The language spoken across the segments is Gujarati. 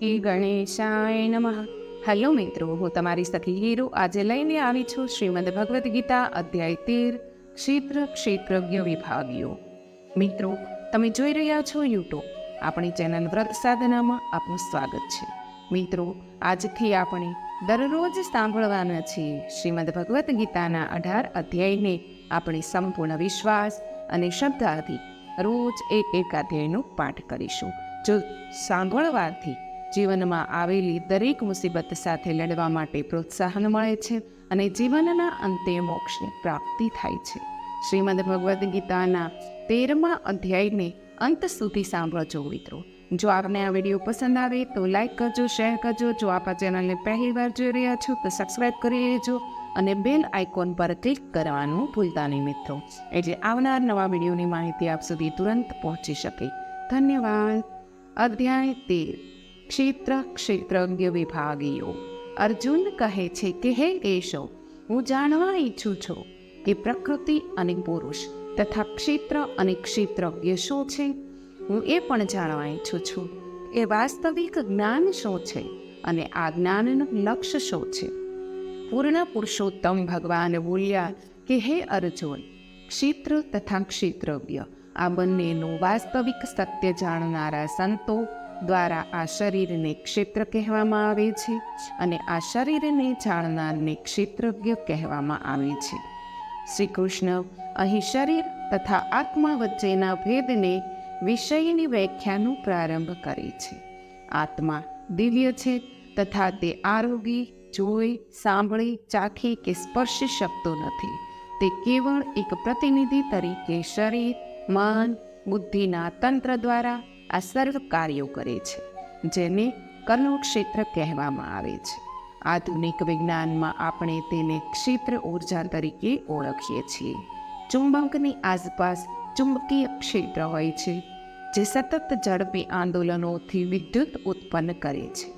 શ્રી ગણેશાય નમઃ. હેલો મિત્રો, હું તમારી સખી હીરો. આજે લઈને આવી છું શ્રીમદ ભગવદ્ ગીતા અધ્યાય તેર, ક્ષેત્ર, ક્ષેત્રજ્ઞ વિભાગીઓ. મિત્રો, તમે જોઈ રહ્યા છો યુટ્યુબ. આપણી ચેનલ વ્રત સાધનામાં આપનું સ્વાગત છે. મિત્રો, આજથી આપણે દરરોજ સાંભળવાના છીએ શ્રીમદ ભગવદ્ ગીતાના અઢાર અધ્યાયને આપણે સંપૂર્ણ વિશ્વાસ અને શ્રદ્ધાથી રોજ એક એક અધ્યાયનો પાઠ કરીશું. જો સાંભળવાથી જીવનમાં આવેલી દરેક મુસીબત સાથે લડવા માટે પ્રોત્સાહન મળે છે અને જીવનના અંતે મોક્ષની પ્રાપ્તિ થાય છે. શ્રીમદ ભગવદ્ ગીતાના તેરમા અધ્યાયને અંત સુધી સાંભળજો મિત્રો. જો આપને આ વીડિયો પસંદ આવે તો લાઈક કરજો, શેર કરજો. જો આપ આ ચેનલને પહેલી વાર જોઈ રહ્યા છો તો સબસ્ક્રાઈબ કરી લેજો અને બેલ આઇકોન પર ક્લિક કરવાનું ભૂલતા નહીં મિત્રો. એટલે આવનાર નવા વિડીયોની માહિતી આપ સુધી તુરંત પહોંચી શકે. ધન્યવાદ. અધ્યાય તેર. ક્ષેત્ર ક્ષેત્રજ્ઞ વિભાગીઓ અર્જુન કહે છે કે, હે કેશવ, હું જાણવા ઈચ્છું છું કે પ્રકૃતિ અને પુરુષ તથા ક્ષેત્ર અને ક્ષેત્રજ્ઞ શું છે? હું એ પણ જાણવા ઈચ્છું છું. એ વાસ્તવિક જ્ઞાન શું છે અને આ જ્ઞાનનું લક્ષ્ય શું છે? પૂર્ણ પુરુષોત્તમ ભગવાન બોલ્યા કે, હે અર્જુન, ક્ષેત્ર તથા ક્ષેત્રજ્ઞ આ બંનેનું વાસ્તવિક સત્ય જાણનારા સંતો દ્વારા આ શરીરને ક્ષેત્ર કહેવામાં આવે છે અને આ શરીરને જાણનારને ક્ષેત્રજ્ઞ કહેવામાં આવે છે. શ્રી કૃષ્ણ અહીં શરીર તથા આત્મા વચ્ચેના ભેદને વિષયની વ્યાખ્યાનો પ્રારંભ કરે છે. આત્મા દિવ્ય છે તથા તે આરોગી, જોઈ, સાંભળી, ચાખી કે સ્પર્શી શકતો નથી. તે કેવળ એક પ્રતિનિધિ તરીકે શરીર, મન, બુદ્ધિના તંત્ર દ્વારા આ સર્વ કાર્યો કરે છે, જેને કર્મક્ષેત્ર કહેવામાં આવે છે. આધુનિક વિજ્ઞાનમાં આપણે તેને ક્ષેત્ર ઊર્જા તરીકે ઓળખીએ છીએ. ચુંબકની આસપાસ ચુંબકીય ક્ષેત્ર હોય છે, જે સતત ઝડપી આંદોલનોથી વિદ્યુત ઉત્પન્ન કરે છે.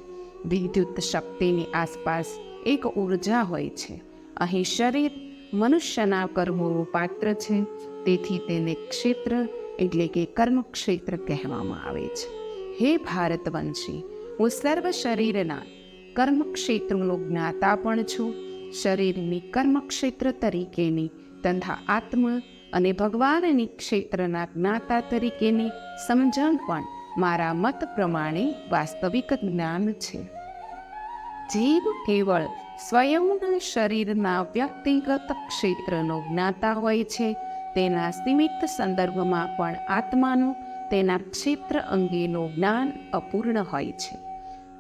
વિદ્યુત શક્તિની આસપાસ એક ઊર્જા હોય છે. અહીં શરીર મનુષ્યના કર્મોનું પાત્ર છે, તેથી તેને ક્ષેત્ર એટલે કે કર્મક્ષેત્ર કહેવામાં આવે છે. હે ભારતવંશી, હું સર્વ શરીરના કર્મક્ષેત્રનો જ્ઞાતા પણ છું. શરીરની કર્મક્ષેત્ર તરીકેની તથા આત્મ અને ભગવાનની ક્ષેત્રના જ્ઞાતા તરીકેની સમજણ પણ મારા મત પ્રમાણે વાસ્તવિક જ્ઞાન છે. જીવ કેવળ સ્વયંના શરીરના વ્યક્તિગત ક્ષેત્રનો જ્ઞાતા હોય છે તેના સીમિત સંદર્ભમાં પણ આત્માનું તેના ક્ષેત્ર અંગેનું જ્ઞાન અપૂર્ણ હોય છે.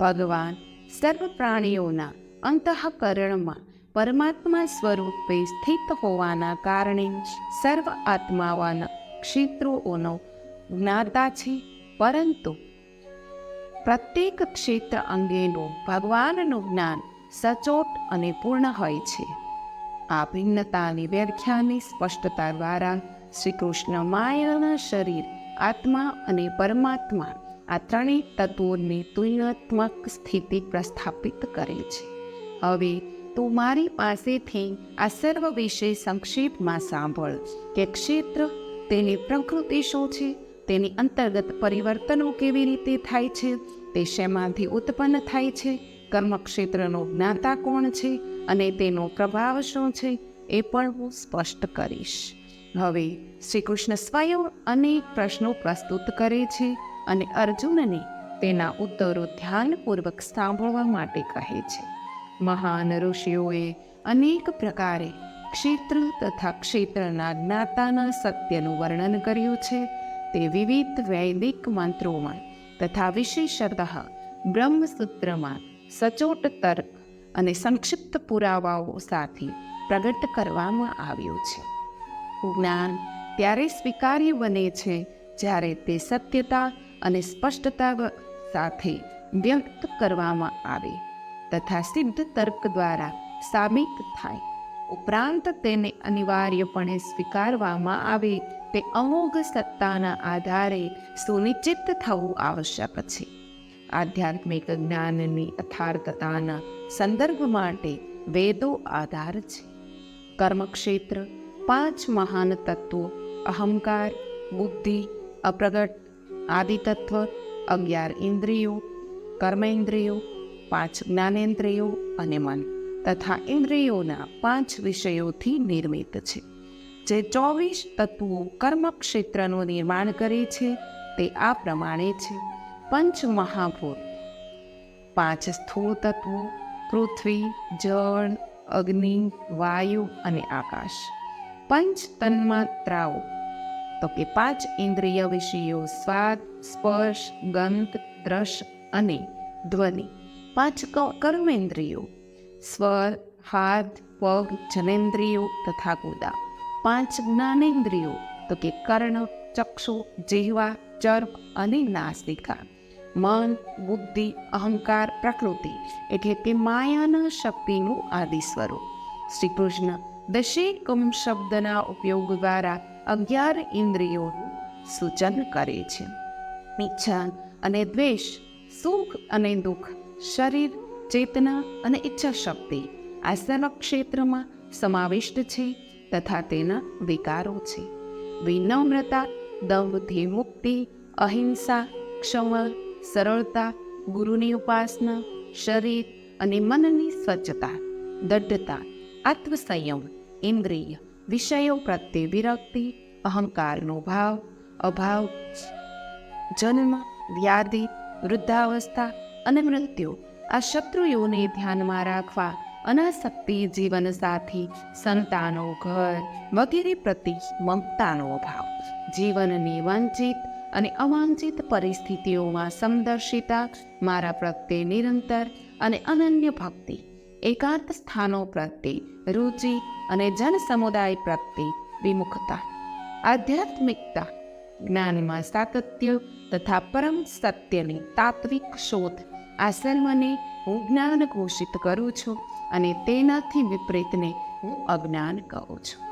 ભગવાન સર્વ પ્રાણીઓના અંતઃકરણમાં પરમાત્મા સ્વરૂપે સ્થિત હોવાના કારણે સર્વ આત્માવાના ક્ષેત્રોનો જ્ઞાતા છે. પરંતુ પ્રત્યેક ક્ષેત્ર અંગેનું ભગવાનનું જ્ઞાન સચોટ અને પૂર્ણ હોય છે. આ ભિન્નતાની વ્યાખ્યાની સ્પષ્ટતા દ્વારા શ્રી કૃષ્ણ માયાના શરીર, આત્મા અને પરમાત્મા આ ત્રણેય તત્વોની તુલનાત્મક સ્થિતિ પ્રસ્થાપિત કરે છે. હવે તું મારી પાસેથી આ સર્વ વિશે સંક્ષેપમાં સાંભળ કે ક્ષેત્ર તેની પ્રકૃતિ શું છે, તેની અંતર્ગત પરિવર્તનો કેવી રીતે થાય છે, તે શેમાંથી ઉત્પન્ન થાય છે, કર્મક્ષેત્રનો જ્ઞાતા કોણ છે અને તેનો પ્રભાવ શું છે એ પણ હું સ્પષ્ટ કરીશ. હવે શ્રી કૃષ્ણ સ્વયં અનેક પ્રશ્નો પ્રસ્તુત કરે છે અને અર્જુનને તેના ઉત્તરો ધ્યાનપૂર્વક સાંભળવા માટે કહે છે. મહાન ઋષિઓએ અનેક પ્રકારે ક્ષેત્ર તથા ક્ષેત્રના જ્ઞાતાના સત્યનું વર્ણન કર્યું છે. તે વિવિધ વૈદિક મંત્રોમાં તથા વિશેષતઃ બ્રહ્મસૂત્રમાં સચોટ તર્ક અને સંક્ષિપ્ત પુરાવાઓ સાથે પ્રગટ કરવામાં આવ્યું છે. જ્ઞાન ત્યારે સ્વીકાર્ય બને છે જ્યારે તે સત્યતા અને સ્પષ્ટતા સાથે વ્યક્ત કરવામાં આવે તથા સિદ્ધ તર્ક દ્વારા સાબિત થાય. ઉપરાંત તેને અનિવાર્યપણે સ્વીકારવામાં આવે તે અમોઘ સત્તાના આધારે સુનિશ્ચિત થવું આવશ્યક છે. આધ્યાત્મિક જ્ઞાનની અથાર્થતાના સંદર્ભ માટે વેદો આધાર છે. કર્મક્ષેત્ર, પાંચ મહાન તત્વો, અહંકાર, બુદ્ધિ, અપ્રગટ, આદિતત્વ, અગિયાર ઇન્દ્રિયો, કર્મેન્દ્રિયો, પાંચ જ્ઞાનેન્દ્રિયો અને મન તથા ઇન્દ્રિયોના પાંચ વિષયોથી નિર્મિત છે. જે ચોવીસ તત્વો કર્મક્ષેત્રનું નિર્માણ કરે છે તે આ પ્રમાણે છે. પંચ મહાભૂત પાંચ સ્થૂળ તત્વો પૃથ્વી, જળ, અગ્નિ, વાયુ અને આકાશ. પંચ તન્માત્રાઓ. તો કે પાંચ ઇન્દ્રિય વિષયો, સ્વાદ, સ્પર્શ, ગંધ, દ્રશ અને ધ્વનિ. પાંચ કર્મેન્દ્રિયો. સ્વર, હાથ, પગ, જનેન્દ્રિયો તથા ગુદા. પાંચ જ્ઞાનેન્દ્રિયો. તો કે કર્ણ, ચક્ષુ, જીહવા ચર્પ અને નાસિકા. મન, બુદ્ધિ, અહંકાર, પ્રકૃતિ એટલે કે માયાના શક્તિનું આદિ સ્વરૂપ શ્રી કૃષ્ણ દશેકમ શબ્દના ઉપયોગ દ્વારા અગિયાર ઇન્દ્રિયોનું સૂચન કરે છે. ઈચ્છા અને દ્વેષ, સુખ અને દુઃખ, શરીર, ચેતના અને ઈચ્છા શક્તિ આ સર્વ ક્ષેત્રમાં સમાવિષ્ટ છે તથા તેના વિકારો છે. વિનમ્રતા, દંભથી મુક્તિ, અહિંસા, ક્ષમા સરળતા, ગુરુની ઉપાસના, શરીર અને મનની સ્વચ્છતા, દઢતા, આત્મસંયમ, ઇન્દ્રિય વિષયો પ્રત્યે વિરક્તિ, અહંકારનો ભાવ, અભાવ, જન્મ, વ્યાધિ, વૃદ્ધાવસ્થા અને મૃત્યુ આ શત્રુઓને ધ્યાનમાં રાખવા અનાસક્તિ જીવન સાથી સંતાનો, ઘર વગેરે પ્રતિ મમતાનો અભાવ જીવનની વંચિત અને અવાંછિત પરિસ્થિતિઓમાં સમદર્શિતા મારા પ્રત્યે નિરંતર અને અનન્ય ભક્તિ, એકાંત સ્થાનો પ્રત્યે રુચિ અને જન સમુદાય પ્રત્યે વિમુખતા, આધ્યાત્મિકતા, જ્ઞાનમાં સાતત્ય તથા પરમ સત્યની તાત્વિક શોધ આ સર્વને હું જ્ઞાન ઘોષિત કરું છું અને તેનાથી વિપરીતને હું અજ્ઞાન કહું છું.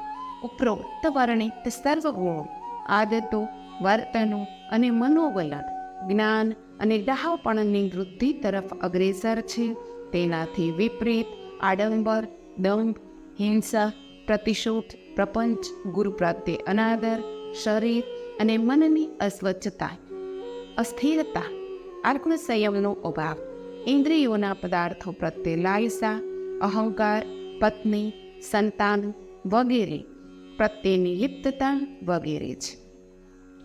ઉપરોક્ત વર્ણિત સર્વ ગુણો આદતો વર્તનો અને મનોવલણ, જ્ઞાન અને ડહાપણની વૃદ્ધિ તરફ અગ્રેસર છે. તેનાથી વિપરીત આડંબર, દંભ, હિંસા, પ્રતિશોધ, પ્રપંચ, ગુરુ પ્રત્યે અનાદર, શરીર અને મનની અસ્વચ્છતા, અસ્થિરતા આત્મસંયમનો અભાવ, ઇન્દ્રિયોના પદાર્થો પ્રત્યે લાલસા, અહંકાર, પત્ની, સંતાન વગેરે પ્રત્યેની લિપ્તતા વગેરે છે.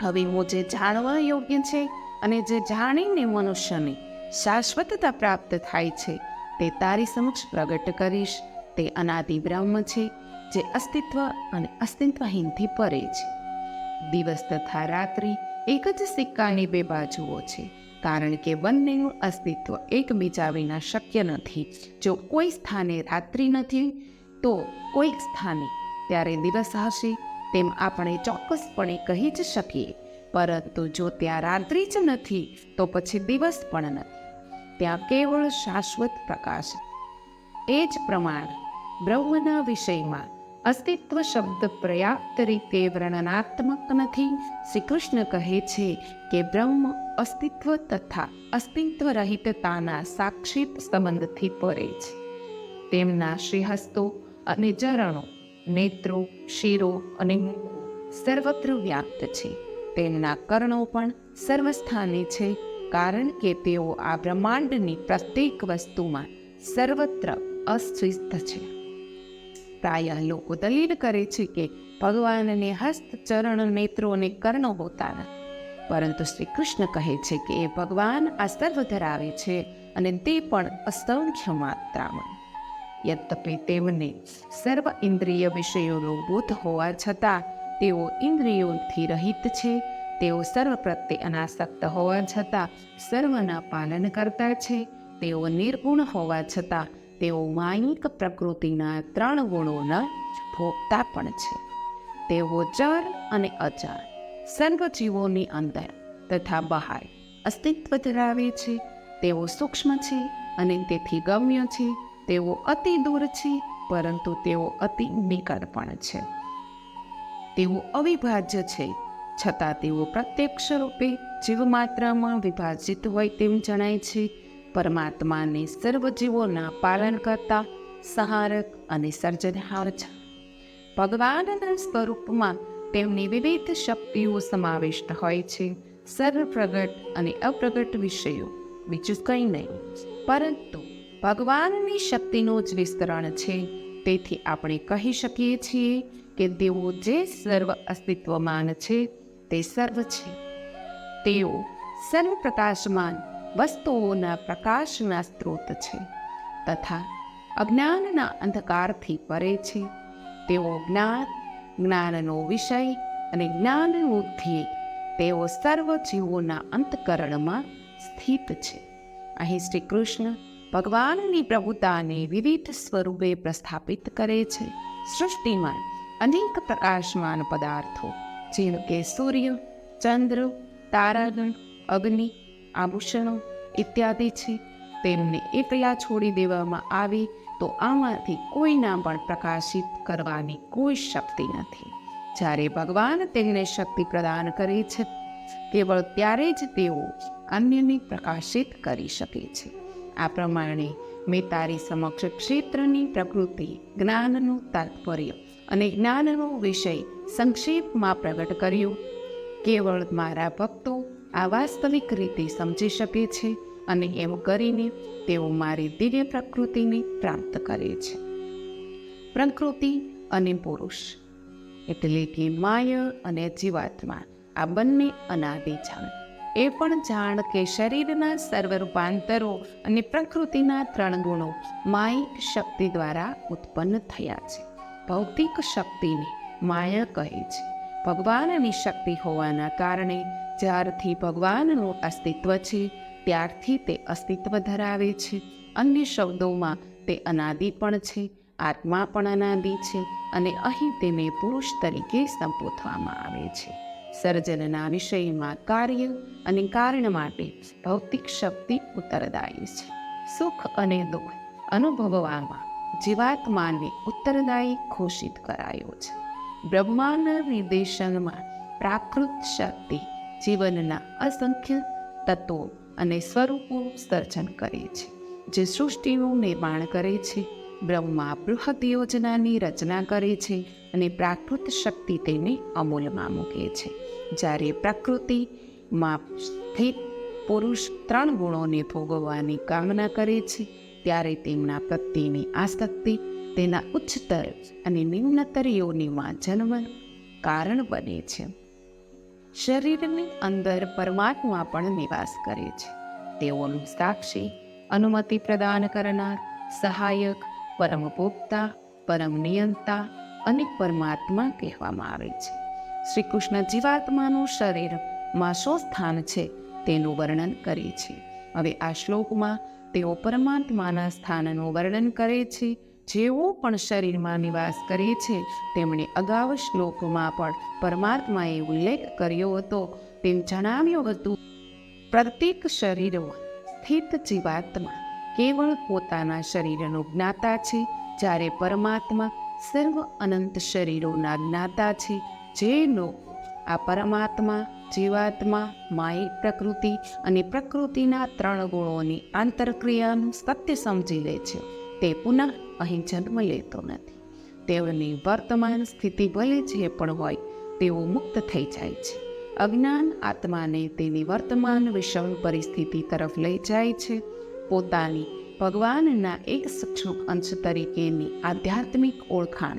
હવે હું જે જાણવા યોગ્ય છે અને જે જાણીને મનુષ્યને શાશ્વતતા પ્રાપ્ત થાય છે, તે તારી સમક્ષ પ્રગટ કરીશ. તે અનાદિ બ્રહ્મ છે, જે અસ્તિત્વ અને અસ્તિત્વહીનથી પરે છે. દિવસ તથા રાત્રિ એક જ સિક્કાની બે બાજુઓ છે, કારણ કે બંનેનું અસ્તિત્વ એકબીજા વિના શક્ય નથી. જો કોઈ સ્થાને રાત્રિ નથી, તો કોઈક સ્થાને ત્યારે દિવસ હશે. તેમ આપણે ચોક્કસપણે કહી જ શકીએ. પરંતુ જો ત્યાં રાત્રિ જ નથી, તો પછી દિવસ પણ નથી. ત્યાં કેવળ શાશ્વત પ્રકાશ. એ જ પ્રમાણ બ્રહ્મના વિષયમાં અસ્તિત્વ શબ્દ પર્યાપ્ત રીતે વર્ણનાત્મક નથી. શ્રી કૃષ્ણ કહે છે કે બ્રહ્મ અસ્તિત્વ તથા અસ્તિત્વ રહિતતાના સાક્ષિત સંબંધથી પરે છે. તેમના શ્રીહસ્તો અને ચરણો નેત્રો, શિરો અને સર્વત્ર વ્યાપ્ત છે. તેમના કર્ણો પણ સર્વસ્થાને છે, કારણ કે તેઓ આ બ્રહ્માંડની પ્રત્યેક વસ્તુમાં સર્વત્ર અસ્થિત છે. પ્રાય લોકો દલીલ કરે છે કે ભગવાનને હસ્ત ચરણ નેત્રો અને કર્ણો હોતા પરંતુ શ્રી કૃષ્ણ કહે છે કે એ ભગવાન આ સર્વ ધરાવે છે અને તે પણ અસંખ્ય માત્રામાં. યદ્યપિ તેમને સર્વ ઇન્દ્રિય વિષયોનો બોધ હોવા છતાં તેઓ ઇન્દ્રિયોથી રહિત છે. તેઓ સર્વ પ્રત્યે અનાસક્ત હોવા છતાં સર્વના પાલન કરતા છે. તેઓ નિર્ગુણ હોવા છતાં તેઓ માયિક પ્રકૃતિના ત્રણ ગુણોના ભોગતા પણ છે. તેઓ ચર અને અચર, સર્વ જીવોની અંદર તથા બહાર અસ્તિત્વ ધરાવે છે. તેઓ સૂક્ષ્મ છે અને તેથી ગમ્ય છે. તેઓ અતિ દૂર છે, પરંતુ તેઓ અતિ નિકટ પણ છે. તેઓ અવિભાજ્ય છે, છતાં તેઓ પ્રત્યક્ષ રૂપે જીવમાત્રામાં વિભાજિત હોય તેમ જણાય છે. પરમાત્માને સર્વ જીવોના પાલન કરતા સહારક અને સર્જનહાર છે. ભગવાનના સ્વરૂપમાં તેમની વિવિધ શક્તિઓ સમાવિષ્ટ હોય છે. સર્વ પ્રગટ અને અપ્રગટ વિષયો, બીજું કંઈ નહીં. પરંતુ ભગવાનની શક્તિનું જ વિસ્તરણ છે. તેથી આપણે કહી શકીએ છીએ કે તેઓ જે સર્વ અસ્તિત્વમાન છે, તે સર્વ છે. તેઓ સર્વ પ્રકાશમાન વસ્તુઓના પ્રકાશના સ્ત્રોત છે તથા અજ્ઞાનના અંધકારથી પરે છે. તેઓ જ્ઞાન, જ્ઞાનનો વિષય અને જ્ઞાનનું ધ્યેય તેઓ સર્વ જીવોના અંતકરણમાં સ્થિત છે. અહીં શ્રી કૃષ્ણ ભગવાનની પ્રભુતાને વિવિધ સ્વરૂપે પ્રસ્થાપિત કરે છે. સૃષ્ટિમાં અનેક પ્રકાશમાન પદાર્થો, જેમ કે સૂર્ય, ચંદ્ર તારાગણ અગ્નિ, આભૂષણો ઇત્યાદિ છે. તેમને એકલા છોડી દેવામાં આવે તો આમાંથી કોઈના પણ પ્રકાશિત કરવાની કોઈ શક્તિ નથી. જ્યારે ભગવાન તેમને શક્તિ પ્રદાન કરે છે, કેવળ ત્યારે જ તેઓ અન્યને પ્રકાશિત કરી શકે છે. આ પ્રમાણે મેં તારી સમક્ષ ક્ષેત્રની પ્રકૃતિ, જ્ઞાનનું તાત્પર્ય અને જ્ઞાનનો વિષય સંક્ષેપમાં પ્રગટ કર્યો. કેવળ મારા ભક્તો આ વાસ્તવિક રીતે સમજી શકે છે અને એમ કરીને તેઓ મારી દિવ્ય પ્રકૃતિને પ્રાપ્ત કરે છે. પ્રકૃતિ અને પુરુષ, એટલે કે માય અને જીવાત્મા, આ બંને અનાદિ જાણ એ પણ જાણ કે શરીરના સર્વ રૂપાંતરો અને પ્રકૃતિના ત્રણ ગુણો માયિક શક્તિ દ્વારા ઉત્પન્ન થયા છે. ભૌતિક શક્તિને માયા કહે છે. ભગવાનની શક્તિ હોવાના કારણે જ્યારથી ભગવાનનું અસ્તિત્વ છે, ત્યારથી તે અસ્તિત્વ ધરાવે છે. અન્ય શબ્દોમાં તે અનાદિ પણ છે, આત્મા પણ અનાદિ છે અને અહીં તેને પુરુષ તરીકે સંબોધવામાં આવે છે. સર્જનના વિષયમાં કાર્ય અને કારણ માટે ભૌતિક શક્તિ ઉત્તરદાયી છે. સુખ અને દુઃખ અનુભવવામાં જીવાત્માને ઉત્તરદાયી ઘોષિત કરાયો છે. બ્રહ્માના નિર્દેશનમાં પ્રાકૃત શક્તિ જીવનના અસંખ્ય તત્વો અને સ્વરૂપો સર્જન કરે છે. જે સૃષ્ટિનું નિર્માણ કરે છે. બ્રહ્મા બૃહદ યોજનાની રચના કરે છે અને પ્રાકૃત શક્તિ તેને અમૂલમાં મૂકે છે. જ્યારે પ્રકૃતિમાં સ્થિત પુરુષ ત્રણ ગુણોને ભોગવવાની કામના કરે છે, ત્યારે તેમના પ્રત્યેની આસક્તિ તેના ઉચ્ચતર અને નિમ્નતર યોનિમાં જન્મ કારણ બને છે. શરીરની અંદર પરમાત્મા પણ નિવાસ કરે છે. તેઓનું સાક્ષી અનુમતિ પ્રદાન કરનાર, સહાયક પરમ ભોગતા પરમ નિયંતા અને પરમાત્મા કહેવામાં આવે છે. શ્રી કૃષ્ણ જીવાત્માનું શરીરમાં શું સ્થાન છે તેનું વર્ણન કરે છે. હવે આ શ્લોકમાં તેઓ પરમાત્માના સ્થાનનું વર્ણન કરે છે. જેઓ પણ શરીરમાં નિવાસ કરે છે, તેમણે અગાઉ શ્લોકમાં પણ પરમાત્માએ ઉલ્લેખ કર્યો હતો. તેમ જણાવ્યું હતું, પ્રત્યેક શરીરમાં સ્થિત જીવાત્મા કેવળ પોતાના શરીરનો જ્ઞાતા છે. જ્યારે પરમાત્મા સર્વ અનંત શરીરોના જ્ઞાતા છે જે લોકો આ પરમાત્મા, જીવાત્મા માય પ્રકૃતિ અને પ્રકૃતિના ત્રણ ગુણોની આંતરક્રિયાનું સત્ય સમજી લે છે. તે પુનઃ અહીં જન્મ લેતો નથી. તેઓની વર્તમાન સ્થિતિ ભલે જે પણ હોય, તેઓ મુક્ત થઈ જાય છે. અજ્ઞાન આત્માને તેની વર્તમાન વિષમ પરિસ્થિતિ તરફ લઈ જાય છે. પોતાની ભગવાનના એક સૂક્ષ્મ અંશ તરીકેની આધ્યાત્મિક ઓળખાણ.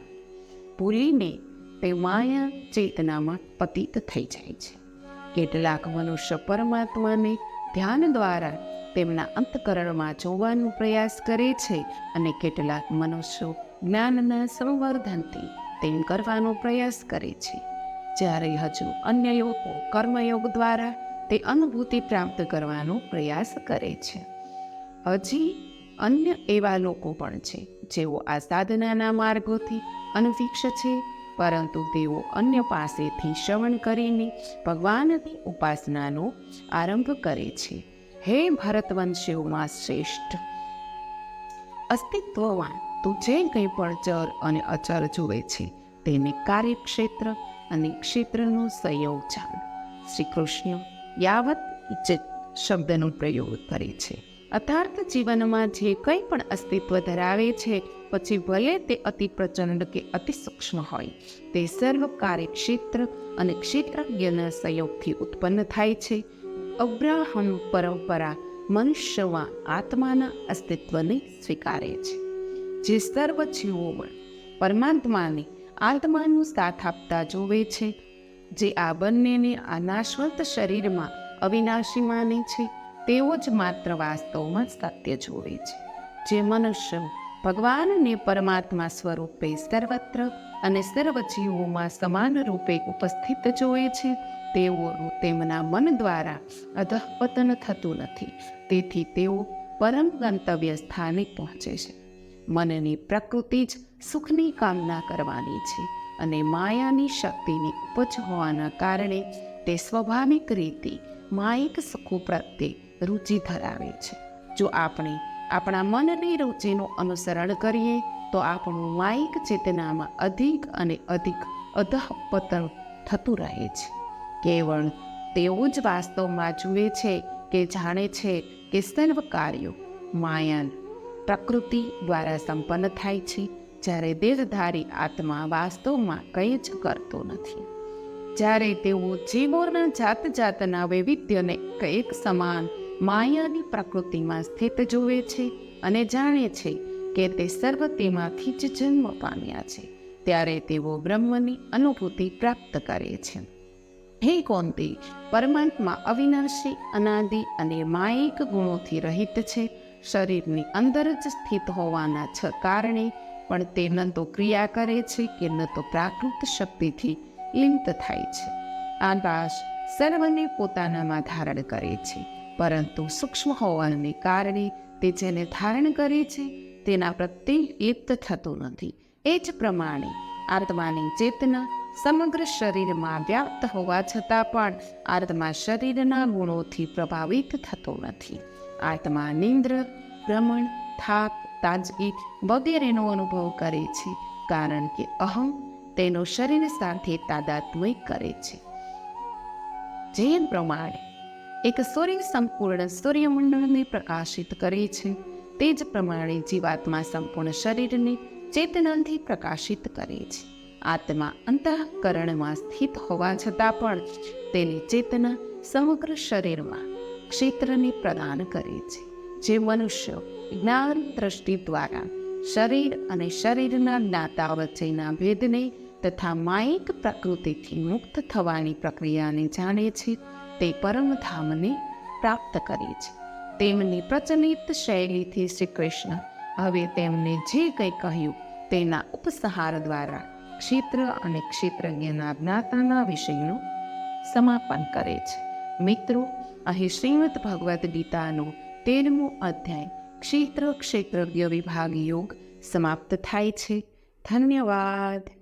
ભૂલીને તે માયા ચેતનામાં પતિત થઈ જાય છે. કેટલાક મનુષ્ય પરમાત્માને ધ્યાન દ્વારા તેમના અંતકરણમાં જોવાનો પ્રયાસ કરે છે અને કેટલાક મનુષ્યો જ્ઞાનના સંવર્ધનથી તેમ કરવાનો પ્રયાસ કરે છે. જ્યારે હજુ અન્ય લોકો કર્મયોગ દ્વારા તે અનુભૂતિ પ્રાપ્ત કરવાનો પ્રયાસ કરે છે. હજી અન્ય એવા લોકો પણ છે જેઓ આ સાધનાના માર્ગોથી અનવિક્ષ છે પરંતુ તેઓ અન્ય પાસેથી શ્રવણ કરીને ભગવાનની ઉપાસનાનો આરંભ કરે છે. હે ભરતવંશીઓમાં શ્રેષ્ઠ! અસ્તિત્વવાન, તું જે કંઈ પણ ચર અને અચર જુએ છે, તેને કાર્યક્ષેત્ર અને ક્ષેત્રનો સંયોગ જાણ. શ્રી કૃષ્ણ યાવત જ શબ્દનો પ્રયોગ કરે છે. અર્થાર્થ જીવનમાં જે કંઈ પણ અસ્તિત્વ ધરાવે છે, પછી ભલે તે અતિ પ્રચંડ કે અતિ સૂક્ષ્મ હોય, તે સર્વ કાર્યક્ષેત્ર અને ક્ષેત્રજ્ઞના સંયોગથી ઉત્પન્ન થાય છે. અબ્રાહમ પરંપરા મનુષ્યમાં આત્માના અસ્તિત્વને સ્વીકારે છે. જે સર્વ જીવોમાં પરમાત્માને આત્માનું સાથ આપતા જોવે છે, જે આ બંનેને આ નાશવંત શરીરમાં અવિનાશી માને છે. તેઓ જ માત્ર વાસ્તવમાં સત્ય જોવે છે. જે મનુષ્ય ભગવાનને પરમાત્મા સ્વરૂપે સર્વત્ર અને સર્વ જીવોમાં સમાન રૂપે ઉપસ્થિત જોવે છે, તેઓ તેમના મન દ્વારા અધઃપતન થતું નથી. તેથી તેઓ પરમ ગંતવ્ય સ્થાને પહોંચે છે. મનની પ્રકૃતિ જ સુખની કામના કરવાની છે અને માયાની શક્તિની ઉપજ હોવાના કારણે તે સ્વાભાવિક રીતે માયિક સુખો પ્રત્યે રુચિ ધરાવે છે. જો આપણે આપણા મનની રુચિનું અનુસરણ કરીએ, તો આપણું માઇક ચેતનામાં અધિક અને અધિક અધઃપતન થતું રહે છે. કેવળ તેઓ જ વાસ્તવમાં જુએ છે કે જાણે છે કે સર્વ કાર્યો માયાન પ્રકૃતિ દ્વારા સંપન્ન થાય છે, જ્યારે દેહધારી આત્મા વાસ્તવમાં કંઈ જ કરતો નથી. જ્યારે તેઓ જીવોના જાત જાતના વૈવિધ્યને કંઈક સમાન માયાની પ્રકૃતિમાં સ્થિત જુએ છે અને જાણે છે કે તે સર્વ તેમાંથી જ જન્મ પામ્યા છે, ત્યારે તેઓ બ્રહ્મની અનુભૂતિ પ્રાપ્ત કરે છે. હે કોંતી, પરમાત્મા અવિનાશી, અનાદિ અને માયિક ગુણોથી રહિત છે. શરીરની અંદર જ સ્થિત હોવાના છ કારણે પણ તે ન તો ક્રિયા કરે છે કે ન તો પ્રાકૃત શક્તિથી લિપ્ત થાય છે. આકાશ સર્વને પોતાનામાં ધારણ કરે છે. પરંતુ સૂક્ષ્મ હોવાને કારણે તે જેને ધારણ કરે છે, તેના પ્રત્યે લિપ્ત થતું નથી. એ જ પ્રમાણે આત્માની ચેતના સમગ્ર શરીરમાં વ્યાપ્ત હોવા છતાં પણ આત્મા શરીરના ગુણોથી પ્રભાવિત થતો નથી. આત્મા નિંદ્ર, ભ્રમણ, થાક, તાજગી વગેરેનો અનુભવ કરે છે, કારણ કે અહમ તેનો શરીર સાથે તાદાત્મય કરે છે. જે પ્રમાણે એક સૂર્ય સંપૂર્ણ સૂર્યમંડળને પ્રકાશિત કરે છે. તે જ પ્રમાણે જીવાત્મા સંપૂર્ણ શરીરને ચેતનાથી પ્રકાશિત કરે છે. આત્મા અંતઃકરણમાં સ્થિત હોવા છતાં પણ તેની ચેતના સમગ્ર શરીરમાં ક્ષેત્રને પ્રદાન કરે છે. જે મનુષ્ય જ્ઞાન દ્રષ્ટિ દ્વારા શરીર અને શરીરના જ્ઞાતા વચ્ચેના ભેદને તથા માયિક પ્રકૃતિથી મુક્ત થવાની પ્રક્રિયાને જાણે છે તે પરમધામને પ્રાપ્ત કરે છે. તેમની પ્રચલિત શૈલીથી શ્રી કૃષ્ણ હવે તેમને જે કંઈ કહ્યું તેના ઉપસહાર દ્વારા ક્ષેત્ર અને ક્ષેત્રજ્ઞના જ્ઞાતાના વિષયનું સમાપન કરે છે. મિત્રો, અહીં શ્રીમદ ભગવદ્ ગીતાનું તેરમું અધ્યાય ક્ષેત્ર ક્ષેત્રજ્ઞ વિભાગ યોગ સમાપ્ત થાય છે. ધન્યવાદ.